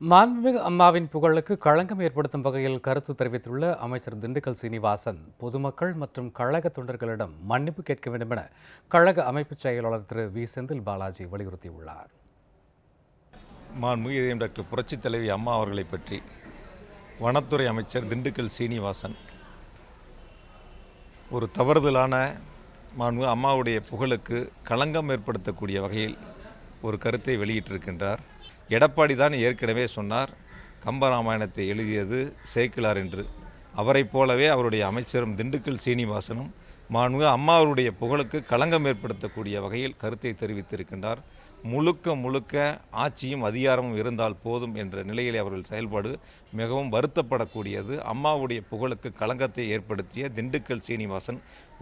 மாண்புமிகு அம்மாவின் புகழுக்கு களங்கம் ஏற்படுத்தும் வகையில் கருத்து தெரிவித்துள்ள அமைச்சர் திண்டுக்கல் சீனிவாசன் பொதுமக்கள் மற்றும் கழக தொண்டர்களிடம் மன்னிப்பு கேட்க வேண்டும் என கழக அமைப்புச் செயலாளர் திரு. வி. செந்தில் பாலாஜி வலியுறுத்தியுள்ளார். மாண்புமிகு இதயம் டாக்டர் புரட்சித் தலைவி அம்மா அவர்களை பற்றி வனத்துறை அமைச்சர் திண்டுக்கல் சீனிவாசன் ஒரு தவறுதலான மாண்புமிகு அம்மாவுடைய புகழுக்கு களங்கம் ஏற்படுத்தக்கூடிய வகையில் ஒரு கருத்தை வெளியிட்டிருக்கின்றார். எடப்பாடி தான் ஏற்கனவே சொன்னார். கம்பராமாயணத்தை எழுதியது சேக்கிலார் என்று. அவரைப் போலவே அவருடைய அமைச்சரும் திண்டுக்கல் சீனிவாசனும் மாண்பு அம்மாவருடைய புகழுக்கு களங்கம் ஏற்படுத்தக்கூடிய வகையில் கருத்தை தெரிவித்திருக்கின்றார். முழுக்க முழுக்க ஆட்சியும் அதிகாரமும் இருந்தால் போதும் என்ற நிலையில் அவர்கள் செயல்பாடு மிகவும் வருத்தப்படக்கூடியது. அம்மாவுடைய புகழுக்கு களங்கத்தை ஏற்படுத்திய திண்டுக்கல் சீனிவாசன்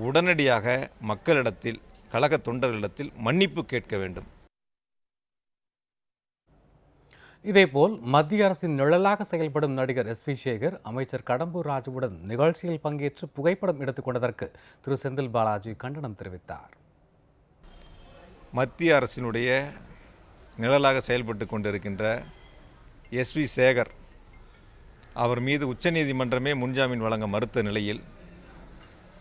உடனடியாக மக்களிடத்தில் கழக தொண்டர்களிடத்தில் மன்னிப்பு கேட்க வேண்டும். இதேபோல் மத்திய அரசின் நிழலாக செயல்படும் நடிகர் எஸ் வி சேகர் அமைச்சர் கடம்பூர் ராஜுவுடன் நிகழ்ச்சியில் பங்கேற்று புகைப்படம் எடுத்துக்கொண்டதற்கு திரு செந்தில் பாலாஜி கண்டனம் தெரிவித்தார். மத்திய அரசினுடைய நிழலாக செயல்பட்டு கொண்டிருக்கின்ற எஸ்வி சேகர் அவர் மீது உச்சநீதிமன்றமே முன்ஜாமீன் வழங்க மறுத்த நிலையில்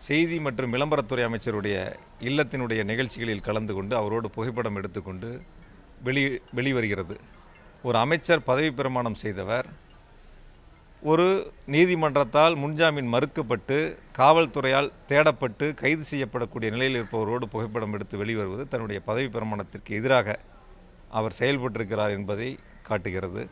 செய்தி மற்றும் விளம்பரத்துறை அமைச்சருடைய இல்லத்தினுடைய நிகழ்ச்சிகளில் கலந்து கொண்டு அவரோடு புகைப்படம் எடுத்துக்கொண்டு வெளி வெளிவருகிறது. ஒரு அமைச்சர் பதவி பிரமாணம் செய்தவர். ஒரு நீதிமன்றத்தால் முன்ஜாமீன் மறுக்கப்பட்டு காவல்துறையால் தேடப்பட்டு கைது செய்யப்படக்கூடிய நிலையில் இருப்பவரோடு புகைப்படம் எடுத்து வெளிவருவது தன்னுடைய பதவி பிரமாணத்திற்கு எதிராக அவர் செயல்பட்டிருக்கிறார் என்பதை காட்டுகிறது.